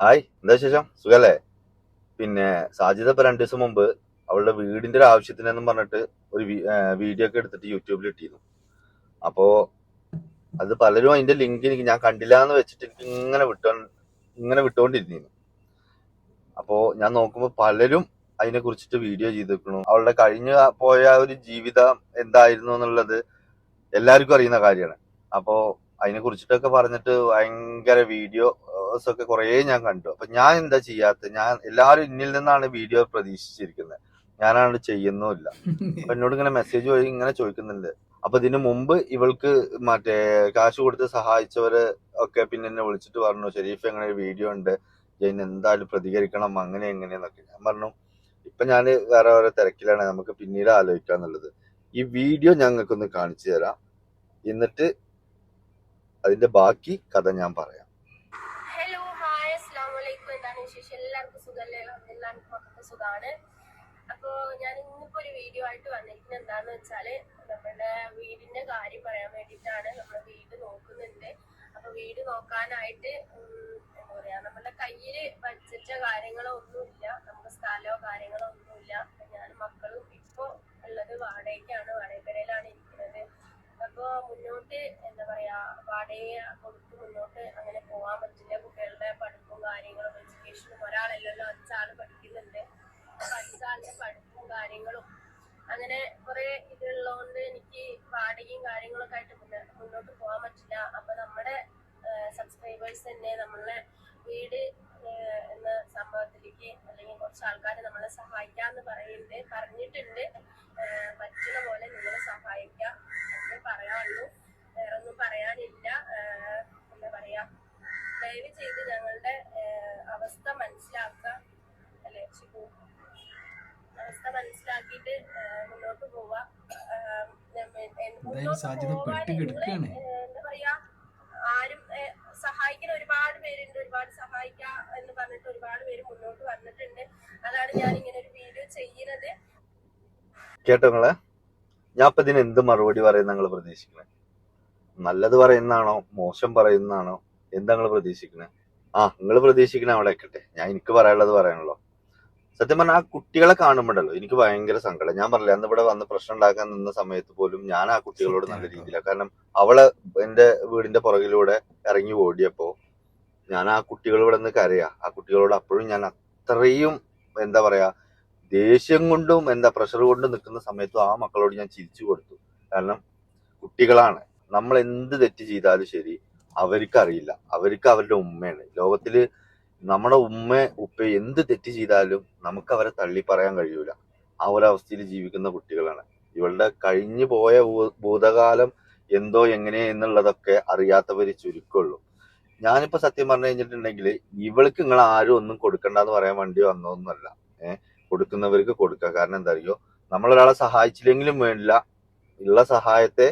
Hi എന്താ വിശേഷം? സുഖല്ലേ? പിന്നെ സാജിദ ഇപ്പൊ രണ്ടു ദിവസം മുമ്പ് അവളുടെ വീടിന്റെ ഒരു ആവശ്യത്തിനെന്നും പറഞ്ഞിട്ട് ഒരു വീഡിയോ ഒക്കെ എടുത്തിട്ട് യൂട്യൂബിൽ ഇട്ടിരുന്നു. അപ്പോ അത് പലരും അതിന്റെ ലിങ്ക് എനിക്ക് ഞാൻ കണ്ടില്ല എന്ന് വെച്ചിട്ട് എനിക്ക് ഇങ്ങനെ വിട്ടോ ഇങ്ങനെ വിട്ടുകൊണ്ടിരുന്നു അപ്പോ ഞാൻ നോക്കുമ്പോ പലരും അതിനെ കുറിച്ചിട്ട് വീഡിയോ ചെയ്തിരിക്കണു അവളുടെ കഴിഞ്ഞു പോയ ഒരു ജീവിതം എന്തായിരുന്നു എന്നുള്ളത് എല്ലാവർക്കും അറിയുന്ന കാര്യമാണ്. അപ്പോ അതിനെ കുറിച്ചിട്ടൊക്കെ പറഞ്ഞിട്ട് ഭയങ്കര വീഡിയോസ് ഒക്കെ കുറേ ഞാൻ കണ്ടു. അപ്പൊ ഞാൻ എന്താ ചെയ്യാത്ത ഞാൻ എല്ലാവരും ഇന്നിൽ നിന്നാണ് വീഡിയോ പ്രതീക്ഷിച്ചിരിക്കുന്നത്. ഞാനാണ് ചെയ്യുന്നുമില്ല. അപ്പൊ എന്നോട് ഇങ്ങനെ മെസ്സേജ് വഴി ഇങ്ങനെ ചോദിക്കുന്നുണ്ട്. അപ്പൊ ഇതിനു മുമ്പ് ഇവൾക്ക് മറ്റേ കാശ് കൊടുത്ത് സഹായിച്ചവര് ഒക്കെ പിന്നെ എന്നെ വിളിച്ചിട്ട് പറഞ്ഞു ഷെരീഫ് എങ്ങനെ ഒരു വീഡിയോ ഉണ്ട്. ജയിൻ എന്തായാലും പ്രതികരിക്കണം. അങ്ങനെ എങ്ങനെയെന്നൊക്കെ ഞാൻ പറഞ്ഞു ഇപ്പൊ ഞാൻ വേറെ ഓരോ തിരക്കിലാണ്. നമുക്ക് പിന്നീട് ആലോചിക്കാന്നുള്ളത് ഈ വീഡിയോ ഞങ്ങൾക്കൊന്ന് കാണിച്ചു തരാം. എന്നിട്ട് അതിന്റെ ബാക്കി കഥ ഞാൻ പറയാം. വിശേഷം എല്ലാവർക്കും സുഖമല്ലേ എല്ലാവർക്കും മക്കൾക്ക് സുഖമാണ് അപ്പോൾ ഞാൻ ഇന്നിപ്പോ ഒരു വീഡിയോ ആയിട്ട് വന്നിരിക്കുന്നത് എന്താന്ന് വെച്ചാൽ നമ്മുടെ വീടിന്റെ കാര്യം പറയാൻ വേണ്ടിയിട്ടാണ് നമ്മൾ വീട് നോക്കുന്നുണ്ട്. അപ്പൊ വീട് നോക്കാനായിട്ട് എന്താ പറയാ നമ്മുടെ കയ്യിൽ ബഡ്ജറ്റോ കാര്യങ്ങളോ ഒന്നുമില്ല. നമുക്ക് സ്ഥലമോ കാര്യങ്ങളോ ഒന്നുമില്ല. ഞാൻ മക്കളും ഇപ്പോ ഉള്ളത് വാടകയ്ക്കാണ്. വാടകക്കരയിലാണ് ഇരിക്കുന്നത് അപ്പൊ മുന്നോട്ട് എന്താ പറയാ വാടക കൊടുത്ത് മുന്നോട്ട് അങ്ങനെ പോകാൻ പറ്റില്ല. കുട്ടികളുടെ പഠിപ്പും കാര്യങ്ങളും എഡ്യൂക്കേഷനും ഒരാളല്ലല്ലോ അഞ്ചാൾ പഠിക്കുന്നുണ്ട്. അപ്പൊ അഞ്ചാളുടെ പഠിപ്പും കാര്യങ്ങളും അങ്ങനെ കുറെ ഇതുള്ളതുകൊണ്ട് എനിക്ക് വാടകയും കാര്യങ്ങളൊക്കെ ആയിട്ട് മുന്ന- മുന്നോട്ട് പോകാൻ പറ്റില്ല. അപ്പൊ നമ്മുടെ സബ്സ്ക്രൈബേഴ്സ് തന്നെ നമ്മളെ വീട് എന്ന സംഭവത്തിലേക്ക് അല്ലെങ്കിൽ കുറച്ച് ആൾക്കാർ നമ്മളെ സഹായിക്കാന്ന് പറയുന്നുണ്ട് പറഞ്ഞിട്ടുണ്ട്. പറ്റുന്ന പോലെ നിങ്ങൾ സഹായിക്കാം. എന്നേ പറയാനുള്ളൂ. വേറെ ഒന്നും പറയാനില്ല. എന്താ പറയാ ദയവ് ചെയ്ത് ഞങ്ങളുടെ അവസ്ഥ മനസ്സിലാക്കുക. അല്ലെ ഷിബു അവസ്ഥ മനസ്സിലാക്കിയിട്ട് മുന്നോട്ട് കിടക്കുകയാണ്. എന്താ പറയാ ആരും സഹായിക്കുന്ന ഒരുപാട് പേരുണ്ട്. ഒരുപാട് സഹായിക്കാം എന്ന് പറഞ്ഞിട്ട് ഒരുപാട് പേര് മുന്നോട്ട് വന്നിട്ടുണ്ട്. അതാണ് ഞാൻ ഇങ്ങനെ ഒരു വീഡിയോ ചെയ്യുന്നത്. കേട്ടോ നിങ്ങളെ? ഞാൻ ഇപ്പൊ ഇതിന് എന്ത് മറുപടി പറയുന്ന നിങ്ങൾ പ്രതീക്ഷിക്കുന്നത് നല്ലത് പറയുന്നതാണോ? മോശം പറയുന്നതാണോ? എന്താ നിങ്ങൾ പ്രതീക്ഷിക്കുന്നത് ആ നിങ്ങൾ പ്രതീക്ഷിക്കണ അവിടെ വെക്കട്ടെ ഞാൻ എനിക്ക് പറയാനുള്ളത് പറയാനുള്ളൂ. സത്യം പറഞ്ഞാൽ ആ കുട്ടികളെ കാണുമ്പോഴല്ലോ എനിക്ക് ഭയങ്കര സങ്കടം. ഞാൻ പറഞ്ഞില്ല അന്ന് ഇവിടെ വന്ന് പ്രശ്നം ഉണ്ടാക്കാൻ നിന്ന സമയത്ത് പോലും ഞാൻ ആ കുട്ടികളോട് നല്ല. രീതിയിലാണ് കാരണം അവളെ എന്റെ വീടിന്റെ പുറകിലൂടെ ഇറങ്ങി ഓടിയപ്പോ ഞാൻ ആ കുട്ടികളോട് നിന്ന് കരയാ. ആ കുട്ടികളോട് അപ്പോഴും ഞാൻ അത്രയും എന്താ പറയാ ദേഷ്യം കൊണ്ടും എന്താ പ്രഷർ കൊണ്ടും നിൽക്കുന്ന സമയത്തും ആ മക്കളോട് ഞാൻ ചിരിച്ചു കൊടുത്തു. കാരണം കുട്ടികളാണ്. നമ്മൾ എന്ത് തെറ്റ് ചെയ്താലും ശരി അവർക്ക് അറിയില്ല. അവർക്ക് അവരുടെ ഉമ്മയാണ്. ലോകത്തിൽ നമ്മുടെ ഉമ്മ ഉപ്പ എന്ത് തെറ്റ് ചെയ്താലും നമുക്ക് അവരെ തള്ളി പറയാൻ കഴിയൂല. ആ ഒരു അവസ്ഥയിൽ ജീവിക്കുന്ന കുട്ടികളാണ്. ഇവളുടെ കഴിഞ്ഞു പോയ ഭൂതകാലം എന്തോ എങ്ങനെ എന്നുള്ളതൊക്കെ അറിയാത്തവര് ചുരുക്കമുള്ളൂ ഞാനിപ്പോ സത്യം പറഞ്ഞു കഴിഞ്ഞിട്ടുണ്ടെങ്കിൽ ഇവൾക്ക് നിങ്ങൾ ആരും ഒന്നും കൊടുക്കണ്ടെന്ന് പറയാൻ വേണ്ടി വന്നതൊന്നുമല്ല. ഏഹ് കൊടുക്കുന്നവർക്ക് കൊടുക്കുക കാരണം എന്താ അറിയോ? നമ്മളൊരാളെ സഹായിച്ചില്ലെങ്കിലും വേണ്ടില്ല. ഉള്ള സഹായത്തെ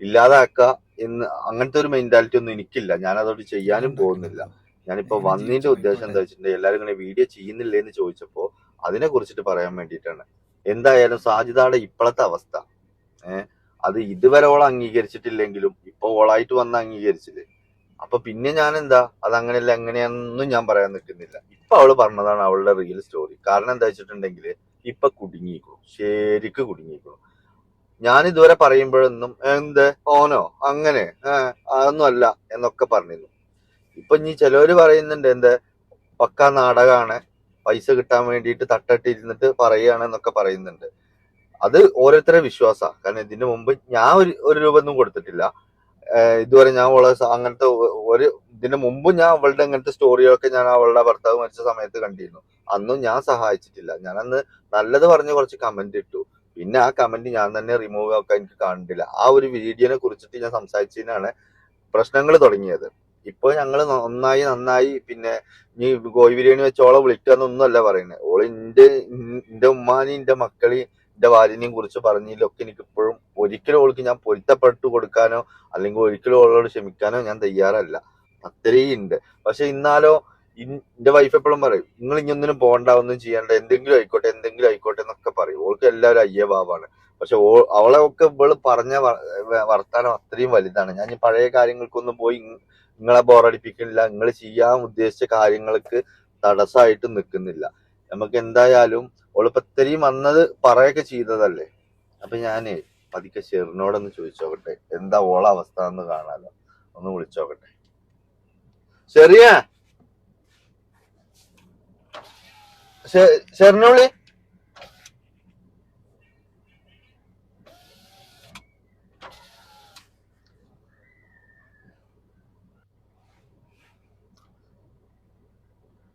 ഇല്ലാതാക്കുക എന്ന് അങ്ങനത്തെ ഒരു മെന്റാലിറ്റി ഒന്നും എനിക്കില്ല. ഞാൻ അതോട് ചെയ്യാനും പോകുന്നില്ല. ഞാനിപ്പോ വന്നതിന്റെ ഉദ്ദേശം എന്താ വെച്ചിട്ടുണ്ടെങ്കിൽ എല്ലാവരും ഇങ്ങനെ വീഡിയോ ചെയ്യുന്നില്ലേ എന്ന് ചോദിച്ചപ്പോ അതിനെ കുറിച്ചിട്ട് പറയാൻ വേണ്ടിയിട്ടാണ്. എന്തായാലും സാജിദയുടെ ഇപ്പോഴത്തെ അവസ്ഥ. ഏഹ് അത് ഇതുവരെ ഓൾ അംഗീകരിച്ചിട്ടില്ലെങ്കിലും ഇപ്പൊ ഓളായിട്ട് വന്ന് അംഗീകരിച്ചില്ലേ? അപ്പൊ പിന്നെ ഞാൻ എന്താ അത് അങ്ങനെയല്ല എങ്ങനെയാണെന്നും ഞാൻ പറയാൻ നിൽക്കുന്നില്ല. ഇപ്പൊ അവൾ പറഞ്ഞതാണ് അവളുടെ റിയൽ സ്റ്റോറി കാരണം എന്താ വെച്ചിട്ടുണ്ടെങ്കിൽ ഇപ്പൊ കുടുങ്ങിക്കോ ശരിക്ക് കുടുങ്ങിക്കോ ഞാൻ ഇതുവരെ പറയുമ്പോഴൊന്നും എന്ത്? ഓനോ? അങ്ങനെ? അതൊന്നും അല്ല എന്നൊക്കെ പറഞ്ഞിരുന്നു. ഇപ്പൊ ഇനി ചിലവര് പറയുന്നുണ്ട് എന്ത്? പക്ക നാടകമാണ് പൈസ കിട്ടാൻ വേണ്ടിയിട്ട് തട്ടട്ടിരുന്നിട്ട് പറയുകയാണ് എന്നൊക്കെ പറയുന്നുണ്ട്. അത് ഓരോരുത്തരെ വിശ്വാസമാണ് കാരണം ഇതിനു മുമ്പ് ഞാൻ ഒരു ഒരു രൂപ ഒന്നും കൊടുത്തിട്ടില്ല. ഇതുവരെ ഞാൻ അവളെ അങ്ങനത്തെ ഒരു ഇതിനു മുമ്പും ഞാൻ അവളുടെ അങ്ങനത്തെ സ്റ്റോറിയൊക്കെ ഞാൻ അവളുടെ ഭർത്താവ് മരിച്ച സമയത്ത് കണ്ടിരുന്നു. അന്നും ഞാൻ സഹായിച്ചിട്ടില്ല. ഞാൻ അന്ന് നല്ലത് പറഞ്ഞ് കുറച്ച് കമന്റ് ഇട്ടു. പിന്നെ ആ കമന്റ് ഞാൻ തന്നെ റിമൂവ് ആക്കാൻ എനിക്ക് കാണുന്നില്ല ആ ഒരു വീഡിയോനെ കുറിച്ചിട്ട് ഞാൻ സംസാരിച്ചതിനാണ് പ്രശ്നങ്ങൾ തുടങ്ങിയത്. ഇപ്പൊ ഞങ്ങൾ നന്നായി നന്നായി പിന്നെ നീ കോഴി ബിരിയാണി വെച്ച് ഓളെ അല്ല പറയുന്നത് ഓൾ എന്റെ എന്റെ ഉമ്മാനെയും എന്റെ മക്കളെയും എന്റെ ഭാര്യനെയും കുറിച്ച് പറഞ്ഞതിലൊക്കെ എനിക്ക് ഇപ്പോഴും ഒരിക്കലും ഓൾക്ക് ഞാൻ പൊരുത്തപ്പെട്ടു കൊടുക്കാനോ അല്ലെങ്കിൽ ഒരിക്കലും ഓളോട് ക്ഷമിക്കാനോ ഞാൻ തയ്യാറല്ല. അത്രയും ഉണ്ട്. പക്ഷെ ഇന്നാലോ എന്റെ വൈഫ് എപ്പോഴും പറയും നിങ്ങൾ ഇനി ഒന്നിനും പോകണ്ട ഒന്നും ചെയ്യണ്ട എന്തെങ്കിലും ആയിക്കോട്ടെ എന്തെങ്കിലും ആയിക്കോട്ടെ എന്നൊക്കെ പറയും. ഓൾക്ക് എല്ലാവരും അയ്യ ഭാവാണ് പക്ഷെ ഓ അവളെ ഒക്കെ ഇവൾ പറഞ്ഞ വർത്താനം അത്രയും വലുതാണ്. ഞാൻ പഴയ കാര്യങ്ങൾക്കൊന്നും പോയി നിങ്ങളെ ബോറടിപ്പിക്കുന്നില്ല നിങ്ങൾ ചെയ്യാൻ ഉദ്ദേശിച്ച കാര്യങ്ങൾക്ക് തടസ്സമായിട്ട് നിൽക്കുന്നില്ല. നമുക്ക് എന്തായാലും ഓളിപ്പോ വന്നത് പറയൊക്കെ ചെയ്തതല്ലേ? അപ്പൊ ഞാനേ പതുക്കെ ഷെറിനോടൊന്ന് ചോദിച്ചോക്കട്ടെ. എന്താ ഓള അവസ്ഥ എന്ന് കാണാലോ. ഒന്ന് വിളിച്ചോക്കട്ടെ. ഷെറിയ? ഷെറിനോളി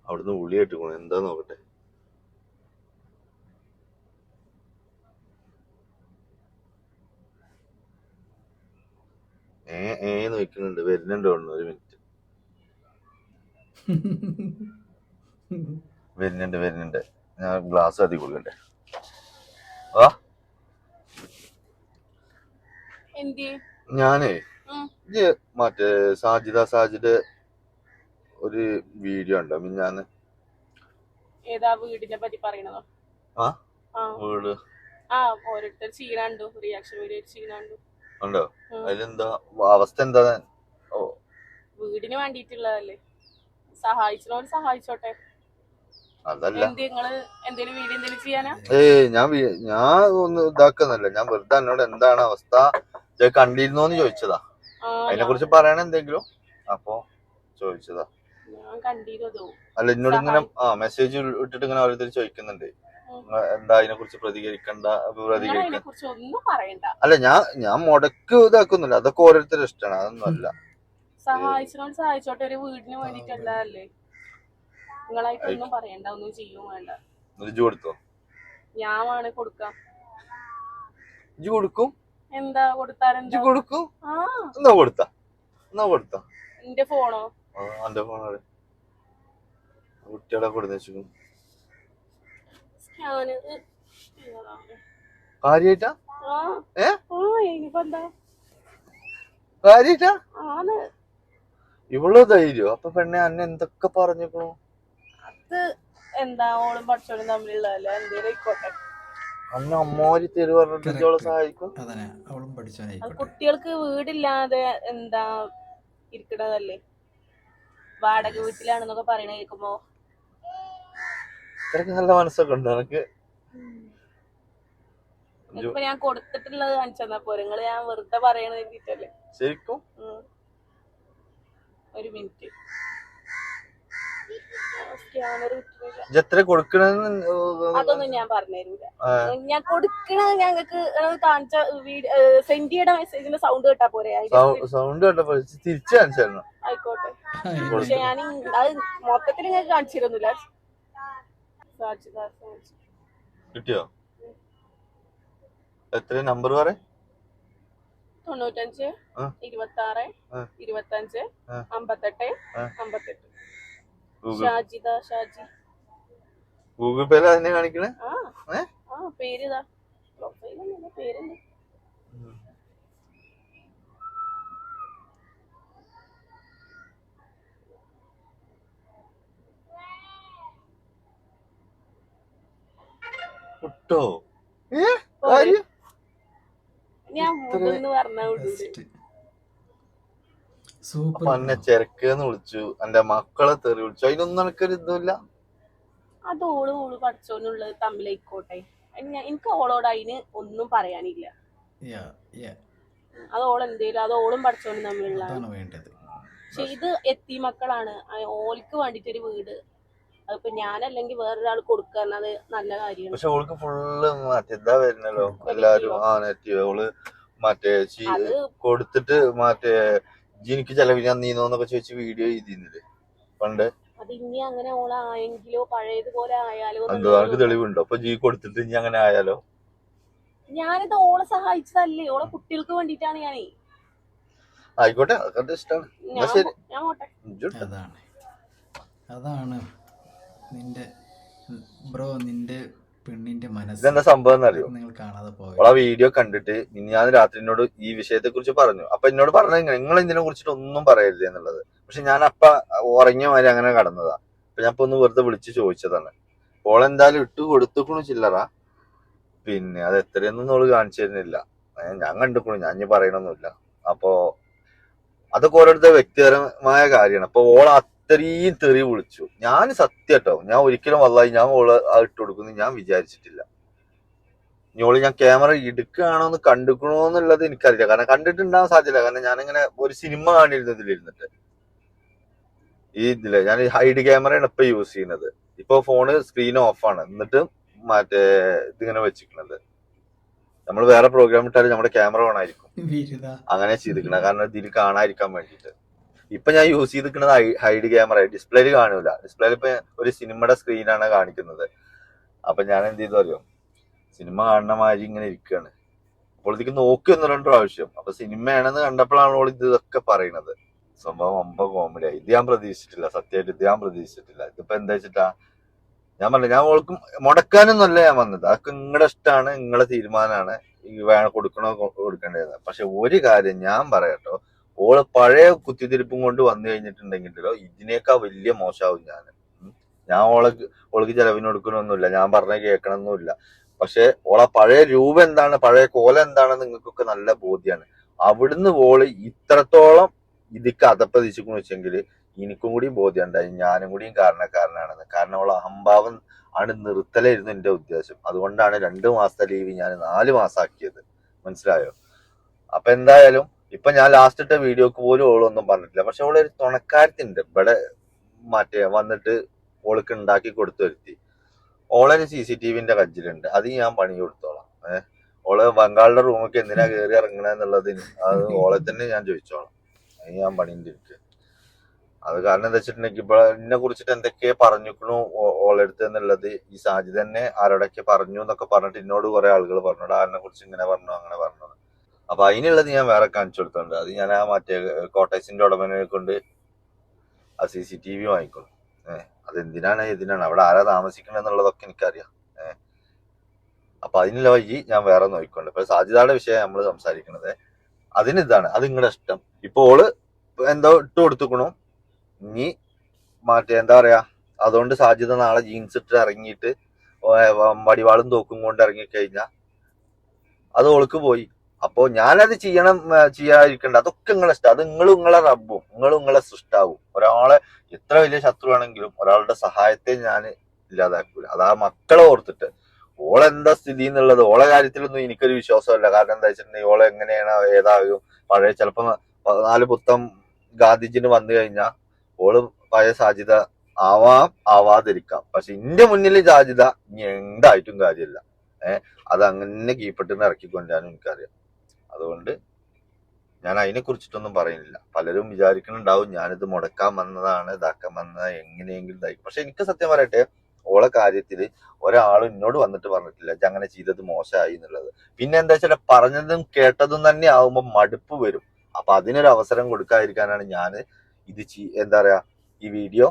അവിടുന്ന് ഉള്ളി കേട്ടുക്കണു. എന്താ നോക്കട്ടെ. ഏ ഏന്ന് വെക്കുന്നുണ്ട് വരുന്നുണ്ട് തോന്നുന്നു ഒരു മിനിറ്റ്. വരുന്നുണ്ട് വരുന്നുണ്ട്. ഞാൻ ഗ്ലാസ് അതി കൊടുക്കണ്ടെ ആ ഞാനേ മറ്റേ സാജിദ സാജിദ് ഒരു വീഡിയോ ഉണ്ടോ. മിഞ്ഞാന്ന് ഏതാ വീടിനെ പറ്റി പറയണതോ? ആ? വീട്. ആ ഓരോരുത്തർ ചീനാണ്ടു റിയാക്ഷൻ വീഡിയോ ചെയ്യണുണ്ടു ഉണ്ടോ. അതിലെന്താ? അവസ്ഥ എന്താ? ഓ. വീടിന് വേണ്ടിട്ടുള്ളതല്ലേ സഹായിച്ചോട് സഹായിച്ചോട്ടെ. അതല്ല. ഏ ഞാൻ ഞാൻ ഒന്ന് ഇതാക്കുന്നില്ല ഞാൻ വെറുതെ എന്നോട് എന്താണ് അവസ്ഥ? കണ്ടിരുന്നോന്ന് ചോദിച്ചതാ. അതിനെ കുറിച്ച് പറയണ എന്തെങ്കിലും? അപ്പൊ ചോദിച്ചതാ. അല്ല എന്നോട് ഇങ്ങനെ ആ മെസ്സേജ് ഇട്ടിട്ട് ഇങ്ങനെ ഓരോരുത്തർ ചോദിക്കുന്നുണ്ട്. എന്താ അതിനെ കുറിച്ച് പ്രതികരിക്കണ്ട പ്രതികരിക്കണ്ട ഒന്നും പറയണ്ട. അല്ല ഞാൻ ഞാൻ മുടക്ക് ഇതാക്കുന്നില്ല. അതൊക്കെ ഓരോരുത്തരുടെ ഇഷ്ടമാണ്. അതൊന്നും അല്ല സഹായിച്ചോട് സഹായിച്ചോട്ടെ. ഒരു വീടിന് വേണ്ടിട്ടുള്ളതല്ലേ നിങ്ങളായിട്ട് ഒന്നും പറയണ്ട. ഒന്നും ചെയ്യും വേണ്ട. ഇജ്ജ് കൊടുത്തോ? ഞാൻ വേണേ കൊടുക്കാം. ഇജ്ജ് കൊടുക്കും. എന്താ കൊടുത്താലെന്താ കൊടുക്കും. എന്നാ കൊടുത്താ? എന്നാ കൊടുത്ത? എന്റെ ഫോണോ? എന്റെ ഫോണാണ്. കുട്ടികളെ സ്കാന് കാര്യായിട്ടാ? ഏ? കാര്യായിട്ടാ? ഇവൾ ധൈര്യം? അപ്പൊ പെണ്ണെ അന്നെ എന്തൊക്കെ പറഞ്ഞിക്കണു? അത് എന്താ ഓളും പഠിച്ചോളും തമ്മിലുള്ളതല്ലേ? എന്തേലും അന്ന് അമ്മോരി തെരു പറഞ്ഞിട്ട് സഹായിക്കും. കുട്ടികൾക്ക് വീടില്ലാതെ എന്താ ഇരിക്കണതല്ലേ? വാടക വീട്ടിലാണെന്നൊക്കെ പറയണ കേൾക്കുമ്പോ ഇത്രക്ക് നല്ല മനസ്സൊക്കെ ഉണ്ട്. എനിക്ക് ഇപ്പൊ ഞാൻ കൊടുത്തിട്ടുള്ളത് കാണിച്ചെന്നാ പോരെ. നിങ്ങൾ ഞാൻ വെറുതെ പറയണത് എഴുതിട്ടല്ലേ ശരിക്കും? ഒരു മിനിറ്റ്. എത്ര അതൊന്നും ഞാൻ പറഞ്ഞുതരൂല. ഞാൻ കൊടുക്കണത് ഞങ്ങൾക്ക് കാണിച്ച മെസ്സേജിന്റെ സൗണ്ട് കേട്ടാ പോരെ? സൗണ്ട് കേട്ടപ്പോ തിരിച്ചു കാണിച്ചായിരുന്നു ആയിക്കോട്ടെ. ആയിക്കോട്ടെ. പക്ഷെ ഞാൻ അത് മൊത്തത്തിൽ നിങ്ങൾക്ക് കാണിച്ചിരുന്നില്ല. കിട്ടിയോ എത്ര നമ്പർ പറ തൊണ്ണൂറ്റഞ്ച്. ഇരുപത്തി ആറ് ഇരുപത്തി അഞ്ച്. അമ്പത്തെട്ട്. അമ്പത്തെട്ട് ഗൂഗിൾ ഷാജിദ ഷാജി ഗൂഗിൾ പേയിൽ അതിനെ കാണിക്കണേ? പേര് ഇതാ പോരെ. Best. സൂപ്പർ. എന്നെ എന്ന് വിളിച്ചു. എന്റെ മക്കളെ തെറി വിളിച്ചു. അതിനൊന്നും എനിക്കൊരു ഇതുമില്ല. അത് ഓൾ ഓൾ പഠിച്ചോന്നുള്ളത് തമ്മിലായിക്കോട്ടെ. എനിക്ക് ഓളോട് അതിന് ഒന്നും പറയാനില്ല. യാ യാ. അത് ഓൾ എന്തേലും അത് ഓളും പഠിച്ചോനും തമ്മിലുള്ള പക്ഷെ ഇത് എത്തി മക്കളാണ്. ഓൾക്ക് വേണ്ടിട്ടൊരു വീട് അതിപ്പോ ഞാനല്ലെങ്കിൽ വേറൊരാൾ കൊടുക്കുന്നത് നല്ല കാര്യമാണ്. പക്ഷെ ഓൾക്ക് ഫുള്ള് മറ്റേ വരുന്നല്ലോ? എല്ലാരും ആ നെറ്റീവ് ഓൾ മറ്റേ ചി- കൊടുത്തിട്ട് മറ്റേ എനിക്ക് ചെലവിന് നീന്നോന്നൊക്കെ ചോദിച്ച് വീഡിയോ ചെയ്തിരുന്നില്ലേ പണ്ട്? അത് ഇനി അങ്ങനെ ഓളായെങ്കിലോ പഴയതുപോലെ ആയാലോ എന്തോ എനിക്ക് തെളിവുണ്ടോ? അപ്പൊ ജി കൊടുത്തിട്ട് ഇനി അങ്ങനെ ആയാലോ? ഞാനിത് ഓളെ സഹായിച്ചതല്ലേ? ഓളെ കുട്ടികൾക്ക് വേണ്ടിട്ടാണ് ഞാനേ. ആയിക്കോട്ടെ അതൊക്കെ ഇഷ്ടമാണ് അതാണ്. അതാണ്. നിന്റെ ബ്രോ നിന്റെ പെണ്ണിന്റെ മനസ്സ് ഇതെന്താ സംഭവം എന്നറിയോ? നിങ്ങൾ കാണാതെ പോയി? അവളെ വീഡിയോ കണ്ടിട്ട് ഞാൻ രാത്രി എന്നോട് ഈ വിഷയത്തെ കുറിച്ച് പറഞ്ഞു. അപ്പൊ എന്നോട് പറഞ്ഞു നിങ്ങൾ ഇതിനെ കുറിച്ചിട്ട് ഒന്നും പറയരുത് എന്നുള്ളത്. പക്ഷെ ഞാൻ അപ്പ ഉറങ്ങിയ മാതിരി അങ്ങനെ കടന്നതാ. അപ്പൊ ഞാൻ ഇപ്പൊ ഒന്ന് വെറുതെ വിളിച്ച് ചോദിച്ചതാണ്. അപ്പോൾ എന്തായാലും ഇട്ട് കൊടുത്തുക്കണു ചില്ലറ. പിന്നെ അത് എത്രയൊന്നും ഓൾ കാണിച്ചു തരുന്നില്ല. ഞാൻ കണ്ടുക്കണു. ഞാൻ ഇനി പറയണൊന്നുമില്ല. അപ്പോ അതൊക്കെ ഓരോരുത്തർ വ്യക്തിപരമായ കാര്യമാണ്. അപ്പൊ ഓൾ അത്രയും തെറി വിളിച്ചു. ഞാൻ സത്യട്ടോ കേട്ടോ ഞാൻ ഒരിക്കലും വല്ലായി ഞാൻ ഓൾ ഇട്ട് കൊടുക്കുന്നു ഞാൻ വിചാരിച്ചിട്ടില്ല. ഓൾ ഞാൻ ക്യാമറ എടുക്കുകയാണോ എന്ന് കണ്ടുക്കണോ എന്നുള്ളത് എനിക്കറിയില്ല. കാരണം കണ്ടിട്ടുണ്ടാവാൻ സാധ്യത കാരണം ഞാനിങ്ങനെ ഒരു സിനിമ കാണിരുന്നതിലിരുന്നിട്ട്. ഈ ഇതിൽ ഞാൻ ഹൈഡ് ക്യാമറയാണ് ഇപ്പൊ യൂസ് ചെയ്യുന്നത്. ഇപ്പൊ ഫോണ് സ്ക്രീൻ ഓഫാണ് എന്നിട്ട് മറ്റേ ഇതിങ്ങനെ വെച്ചിരിക്കുന്നത്. നമ്മൾ വേറെ പ്രോഗ്രാം ഇട്ടാലും നമ്മുടെ ക്യാമറ ഓൺ ആയിരിക്കും. അങ്ങനെ ചെയ്തിരിക്കണം. കാരണം ഇതിൽ കാണാതിരിക്കാൻ വേണ്ടിയിട്ട്. ഇപ്പൊ ഞാൻ യൂസ് ചെയ്തിരിക്കുന്നത് ഹൈഡ് ക്യാമറ ഡിസ്പ്ലേയിൽ കാണൂല ഡിസ്പ്ലേയിൽ ഇപ്പൊ ഒരു സിനിമയുടെ സ്ക്രീനാണ് കാണിക്കുന്നത്. അപ്പൊ ഞാൻ എന്ത് ചെയ്തു അറിയോ? സിനിമ കാണുന്ന മാതിരി ഇങ്ങനെ ഇരിക്കുകയാണ് അപ്പോൾ ഇതിക്ക് നോക്കി ഒന്ന് രണ്ട് പ്രാവശ്യം. അപ്പൊ സിനിമയാണെന്ന് കണ്ടപ്പോഴാണ് ഓൾ ഇതൊക്കെ പറയുന്നത് സംഭവം അമ്പ കോമഡി ഇത് ഞാൻ പ്രതീക്ഷിച്ചിട്ടില്ല. സത്യമായിട്ട് ഇത് ഞാൻ പ്രതീക്ഷിച്ചിട്ടില്ല. ഇതിപ്പോ എന്താ വെച്ചിട്ടാ? ഞാൻ പറഞ്ഞു ഞാൻ ഓൾക്ക് മുടക്കാനൊന്നുമല്ല ഞാൻ വന്നത്. അതൊക്കെ നിങ്ങളുടെ ഇഷ്ടമാണ് നിങ്ങളുടെ തീരുമാനമാണ് ഈ വേണം കൊടുക്കണോ കൊടുക്കേണ്ടത് പക്ഷെ ഒരു കാര്യം ഞാൻ പറയട്ടോ. ഓൾ പഴയ കുത്തിത്തിരിപ്പും കൊണ്ട് വന്നു കഴിഞ്ഞിട്ടുണ്ടെങ്കിലോ ഇതിനേക്കാൾ വലിയ മോശമാവും ഞാൻ ഞാൻ ഓളെ ഓൾക്ക് ചെലവിന് കൊടുക്കണമൊന്നുമില്ല ഞാൻ പറഞ്ഞ കേൾക്കണമെന്നില്ല പക്ഷെ ഓളെ പഴയ രൂപം എന്താണ് പഴയ കോലം എന്താണെന്ന് നിങ്ങൾക്കൊക്കെ നല്ല ബോധ്യമാണ് അവിടുന്ന് ഓൾ ഇത്രത്തോളം ഇതിക്ക് അതപ്പതിച്ചിക്കണെന്ന് വെച്ചെങ്കിൽ എനിക്കും കൂടി ബോധ്യം ഉണ്ടായി ഞാനും കൂടിയും കാരണക്കാരനാണെന്ന്. കാരണം അവൾ അഹംഭാവം ആണ് നിർത്തലായിരുന്നു എന്റെ ഉദ്ദേശം. അതുകൊണ്ടാണ് രണ്ടു മാസത്തെ ലീവ് ഞാൻ നാല് മാസമാക്കിയത് മനസ്സിലായോ? അപ്പൊ എന്തായാലും ഇപ്പൊ ഞാൻ ലാസ്റ്റ് ഇട്ട വീഡിയോക്ക് പോലും ഓളൊന്നും പറഞ്ഞിട്ടില്ല. പക്ഷെ അവളെ ഒരു തുണക്കാരത്തിണ്ട് ഇവിടെ മറ്റേ വന്നിട്ട് ഓൾക്ക് ഉണ്ടാക്കി കൊടുത്തു വരുത്തി. ഓളൊരു സി സി ടി വിന്റെ കജ്ജിലുണ്ട്. അത് ഞാൻ പണി കൊടുത്തോളാം. ഏഹ് ഓൾ ബംഗാളിന്റെ റൂമൊക്കെ എന്തിനാ കയറി ഇറങ്ങണെന്നുള്ളത് അത് ഓളെ തന്നെ ഞാൻ ചോദിച്ചോളാം. അത് ഞാൻ പണിന്റെ ഇരിക്കുക അത് കാരണം എന്താ വെച്ചിട്ടുണ്ടെങ്കിൽ ഇപ്പൊ എന്നെ കുറിച്ചിട്ട് എന്തൊക്കെ പറഞ്ഞിക്കണു ഓളെടുത്ത് എന്നുള്ളത് ഈ സാജി തന്നെ ആരോടൊക്കെ പറഞ്ഞു എന്നൊക്കെ പറഞ്ഞിട്ട് എന്നോട് കുറെ ആളുകൾ പറഞ്ഞു. ആരനെ കുറിച്ച് ഇങ്ങനെ പറഞ്ഞു അങ്ങനെ പറഞ്ഞു. അപ്പൊ അതിനുള്ളത് ഞാൻ വേറെ കാണിച്ചു കൊടുത്തിട്ടുണ്ട്. അത് ഞാൻ ആ മറ്റേ കോട്ടേഴ്സിന്റെ ഉടമനെ കൊണ്ട് ആ സി സി ടി വി വാങ്ങിക്കണം ഏഹ് അതെന്തിനാണ് എന്തിനാണ് അവിടെ ആരാ താമസിക്കണം എന്നുള്ളതൊക്കെ എനിക്കറിയാം. ഏഹ് അപ്പൊ അതിനുള്ള വഴി ഞാൻ വേറെ നോക്കിക്കൊണ്ട്. ഇപ്പൊ സാധ്യതയുടെ വിഷയം നമ്മൾ അതിന് ഇതാണ് അത് നിങ്ങളുടെ ഇഷ്ടം. ഇപ്പൊ ഓൾ എന്തോ ഇട്ട് കൊടുത്തുക്കണു. ഇനി മറ്റേ എന്താ പറയാ അതുകൊണ്ട് സാധ്യത നാളെ ജീൻസ് ഇട്ട് ഇറങ്ങിയിട്ട് വടിവാളും തോക്കും കൊണ്ട് ഇറങ്ങിക്കഴിഞ്ഞാൽ അത് ഓൾക്ക് പോയി. അപ്പോ ഞാനത് ചെയ്യണം ചെയ്യാതിരിക്കണ്ട. അതൊക്കെ നിങ്ങളെ ഇഷ്ടം. അത് നിങ്ങളും നിങ്ങളെ റബ്ബും. നിങ്ങളും നിങ്ങളെ സൃഷ്ടാവും. ഒരാളെ എത്ര വലിയ ശത്രുവാണെങ്കിലും ഒരാളുടെ സഹായത്തെ ഞാൻ ഇല്ലാതാക്കൂല. അത് ആ മക്കളെ ഓർത്തിട്ട്. ഓളെന്താ സ്ഥിതി എന്നുള്ളത് ഓളെ കാര്യത്തിലൊന്നും എനിക്കൊരു വിശ്വാസമല്ല കാരണം എന്താ വെച്ചിട്ടുണ്ടെങ്കിൽ ഓളെ എങ്ങനെയാണ് ഏതാകും? പഴയ ചിലപ്പോ നാല് പുത്തം ഗാന്ധിജിന് വന്നു കഴിഞ്ഞാൽ ഓൾ പഴയ സാധ്യത ആവാം ആവാതിരിക്കാം. പക്ഷെ ഇന്റെ മുന്നിൽ സാധ്യത ഇനി എന്തായിട്ടും കാര്യമില്ല. ഏഹ് അത് അങ്ങനെ കീപ്പിട്ടിന് ഇറക്കിക്കൊണ്ടാനും എനിക്കറിയാം. അതുകൊണ്ട് ഞാൻ അതിനെ കുറിച്ചിട്ടൊന്നും പറയുന്നില്ല. പലരും വിചാരിക്കുന്നുണ്ടാവും ഞാനിത് മുടക്കാൻ വന്നതാണ് ഇതാക്കാൻ വന്നത് എങ്ങനെയെങ്കിലും ഇതായി. പക്ഷെ എനിക്ക് സത്യം പറയട്ടെ ഓളെ കാര്യത്തിൽ ഒരാൾ എന്നോട് വന്നിട്ട് പറഞ്ഞിട്ടില്ല "ഇജ്ജ് അങ്ങനെ ചെയ്തത് മോശമായി എന്നുള്ളത്. പിന്നെ എന്താ വെച്ചാൽ പറഞ്ഞതും കേട്ടതും തന്നെ ആവുമ്പോൾ മടുപ്പ് വരും. അപ്പൊ അതിനൊരു അവസരം കൊടുക്കാതിരിക്കാനാണ് ഞാൻ ഇത് എന്താ പറയാ ഈ വീഡിയോ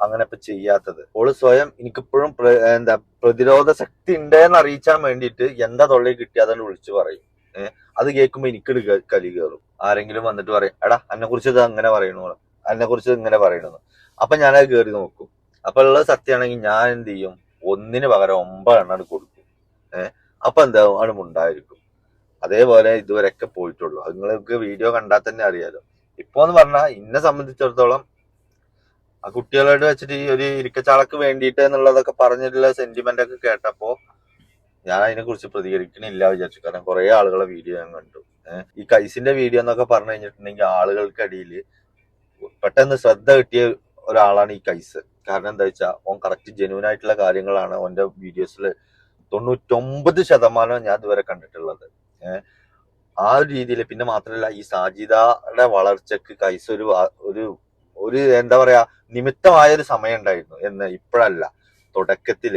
അങ്ങനെ ഇപ്പൊ ചെയ്യാത്തത്. ഓൾ സ്വയം എനിക്കിപ്പോഴും എന്താ പ്രതിരോധ ശക്തി ഉണ്ടെന്ന് അറിയിച്ചാൻ വേണ്ടിയിട്ട് എന്താ തൊള്ളയിൽ കിട്ടിയാതെ വിളിച്ചു പറയും. അത് കേൾക്കുമ്പോ എനിക്ക് കലി കയറും ആരെങ്കിലും വന്നിട്ട് പറയും എടാ എന്നെ കുറിച്ച് ഇത് അങ്ങനെ പറയണു എന്നെ കുറിച്ച് ഇങ്ങനെ പറയണു അപ്പൊ ഞാനത് കയറി നോക്കും. അപ്പൊ ഉള്ളത് സത്യമാണെങ്കിൽ ഞാൻ എന്ത് ചെയ്യും? ഒന്നിന് പകരം ഒമ്പതെണ്ണം കൊടുക്കും. ഏഹ് അപ്പൊ എന്താവും ആണ് ഉണ്ടായിരിക്കും അതേപോലെ ഇതുവരെയൊക്കെ പോയിട്ടുള്ളൂ. അത് നിങ്ങൾക്ക് വീഡിയോ കണ്ടാൽ തന്നെ അറിയാലോ. ഇപ്പൊ എന്ന് പറഞ്ഞാൽ എന്നെ സംബന്ധിച്ചിടത്തോളം ആ കുട്ടികളോട് വെച്ചിട്ട് ഈ ഒരു ഇരിക്കച്ചാളക്ക് വേണ്ടിയിട്ട് എന്നുള്ളതൊക്കെ പറഞ്ഞിട്ടുള്ള സെന്റിമെന്റ് ഒക്കെ കേട്ടപ്പോ ഞാൻ അതിനെ കുറിച്ച് പ്രതികരിക്കണില്ല വിചാരിച്ചു. കാരണം കുറെ ആളുകളെ വീഡിയോ ഞാൻ കണ്ടു. ഈ കൈസിന്റെ വീഡിയോ എന്നൊക്കെ പറഞ്ഞു കഴിഞ്ഞിട്ടുണ്ടെങ്കിൽ ആളുകൾക്കിടയിൽ പെട്ടെന്ന് ശ്രദ്ധ കിട്ടിയ ഒരാളാണ് ഈ കൈസ്. കാരണം എന്താ വെച്ചാൽ ഓൻ കറക്റ്റ് ജെന്യൂൻ ആയിട്ടുള്ള കാര്യങ്ങളാണ് ഓന്റെ വീഡിയോസിൽ തൊണ്ണൂറ്റൊമ്പത് ശതമാനം ഞാൻ ഇതുവരെ കണ്ടിട്ടുള്ളത്. ആ ഒരു രീതിയിൽ പിന്നെ മാത്രമല്ല ഈ സാജിദയുടെ വളർച്ചക്ക് കൈസ് ഒരു ഒരു ഒരു എന്താ പറയാ നിമിത്തമായ ഒരു സമയം ഉണ്ടായിരുന്നു എന്ന് ഇപ്പോഴല്ല. തുടക്കത്തിൽ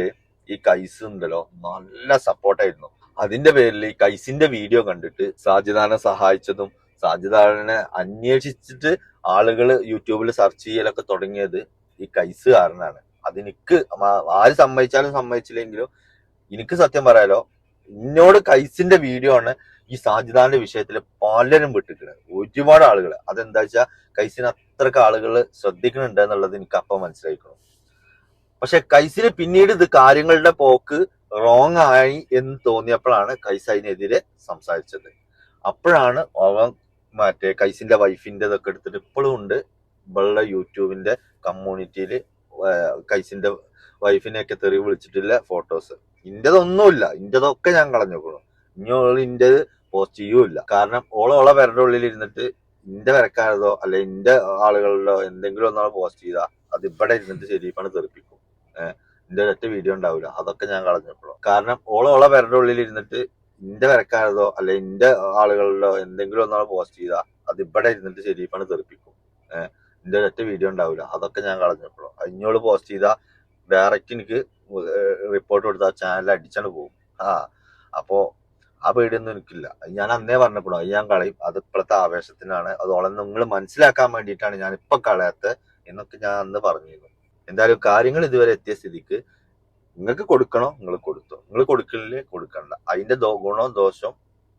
ഈ കൈസ് ഉണ്ടല്ലോ നല്ല സപ്പോർട്ടായിരുന്നു അതിന്റെ പേരിൽ ഈ കൈസിന്റെ വീഡിയോ കണ്ടിട്ട് സാജിദാനെ സഹായിച്ചതും സാജിദാനെ അന്വേഷിച്ചിട്ട് ആളുകൾ യൂട്യൂബിൽ സെർച്ച് ചെയ്യലൊക്കെ തുടങ്ങിയത് ഈ കൈസ് കാരണമാണ് അതെനിക്ക് ആര് സമ്മതിച്ചാലും സമ്മതിച്ചില്ലെങ്കിലും എനിക്ക് സത്യം പറയാലോ എന്നോട് കൈസിന്റെ വീഡിയോ ആണ് ഈ സാജിദാന്റെ വിഷയത്തിൽ പലരും വിട്ടിട്ടുണ്ട് ഒരുപാട് ആളുകൾ അതെന്താ വെച്ചാൽ കൈസിന് അത്രയ്ക്ക് ആളുകൾ ശ്രദ്ധിക്കുന്നുണ്ട് എന്നുള്ളത് എനിക്ക് അപ്പം മനസ്സിലായിക്കണം. പക്ഷെ കൈസിന് പിന്നീട് ഇത് കാര്യങ്ങളുടെ പോക്ക് റോങ് ആയി എന്ന് തോന്നിയപ്പോഴാണ് കൈസ് അതിനെതിരെ സംസാരിച്ചത്. അപ്പോഴാണ് അവൻ മറ്റേ കൈസിന്റെ വൈഫിന്റെ ഇതൊക്കെ എടുത്തിട്ട് ഇപ്പോഴും ഉണ്ട്. ഇവളുടെ യൂട്യൂബിന്റെ കമ്മ്യൂണിറ്റിയിൽ കൈസിന്റെ വൈഫിനെയൊക്കെ തെറി വിളിച്ചിട്ടുള്ള ഫോട്ടോസ് ഇന്റേതൊന്നുമില്ല. ഇന്റേതൊക്കെ ഞാൻ കളഞ്ഞോക്കണം ഇനി ഓൾ ഇന്റേത് പോസ്റ്റ് ചെയ്യൂല കാരണം ഓളെ പേരുടെ ഉള്ളിൽ ഇരുന്നിട്ട് ഇന്റെ വരക്കാരതോ അല്ലെ ഇന്റെ ആളുകളിലോ എന്തെങ്കിലും ഒന്നാൾ പോസ്റ്റ് ചെയ്താ അത് ഇവിടെ ഇരുന്നിട്ട് ശരിയാണ് തെറിപ്പിക്കും. ഇന്റെ ഒറ്റ വീഡിയോ ഉണ്ടാവില്ല അതൊക്കെ ഞാൻ കളഞ്ഞപ്പോഴും കാരണം ഓളോളെ പേരുടെ ഉള്ളിൽ ഇരുന്നിട്ട് ഇന്റെ വരക്കാരതോ അല്ലെ ഇന്റെ ആളുകളിലോ എന്തെങ്കിലും ഒന്നാൾ പോസ്റ്റ് ചെയ്താ അത് ഇവിടെ ഇരുന്നിട്ട് ശരിപ്പാണ് തെറിപ്പിക്കും. ഇന്റെ ഒറ്റ വീഡിയോ ഉണ്ടാവില്ല അതൊക്കെ ഞാൻ കളഞ്ഞപ്പോഴും അതിനോട് പോസ്റ്റ് ചെയ്താ ഡയറക്റ്റ് എനിക്ക് റിപ്പോർട്ട് കൊടുത്താൽ ചാനൽ അടിച്ചാണ് പോകും. ആ അപ്പോ ആ പേടിയൊന്നും എനിക്കില്ല. ഞാൻ അന്നേ പറഞ്ഞപ്പോഴും അത് ഞാൻ കളയും. അത് ഇപ്പോഴത്തെ ആവേശത്തിനാണ്. അതോളം നിങ്ങൾ മനസ്സിലാക്കാൻ വേണ്ടിയിട്ടാണ് ഞാൻ ഇപ്പൊ കളയാത്തത് എന്നൊക്കെ ഞാൻ അന്ന് പറഞ്ഞിരുന്നു. എന്തായാലും കാര്യങ്ങൾ ഇതുവരെ എത്തിയ സ്ഥിതിക്ക് നിങ്ങൾക്ക് കൊടുക്കണോ? നിങ്ങൾ കൊടുത്തോ. നിങ്ങൾ കൊടുക്കലില്ലേ? കൊടുക്കണ്ട. അതിന്റെ ദോ- ദോഷം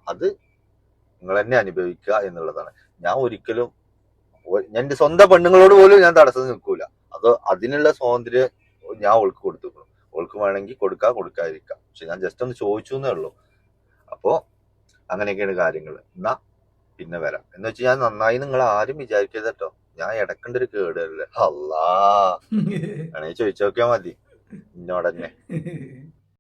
അത് നിങ്ങൾ തന്നെ അനുഭവിക്കുക എന്നുള്ളതാണ്. ഞാൻ ഒരിക്കലും ഞാൻ എന്റെ സ്വന്തം പെണ്ണുങ്ങളോട് പോലും ഞാൻ തടസ്സം നിൽക്കൂല. അത് അതിനുള്ള സ്വാതന്ത്ര്യം ഞാൻ ഓൾക്ക് കൊടുത്തുക്കണം ഓൾക്ക് വേണമെങ്കിൽ കൊടുക്കാ കൊടുക്കാതിരിക്കാം. പക്ഷെ ഞാൻ ജസ്റ്റ് ഒന്ന് ചോദിച്ചു എന്നേ ഉള്ളൂ. അപ്പോ അങ്ങനെയൊക്കെയാണ് കാര്യങ്ങൾ. എന്നാ പിന്നെ വരാം. എന്ന് വെച്ചാൽ ഞാൻ നന്നായി നിങ്ങൾ ആരും വിചാരിക്കരുത് കേട്ടോ. ഞാൻ ഇടക്കണ്ട ഒരു കേടല്ലേ അല്ലാ വേണമെങ്കിൽ ചോദിച്ചു നോക്കിയാ മതി. എന്നോടന്നെ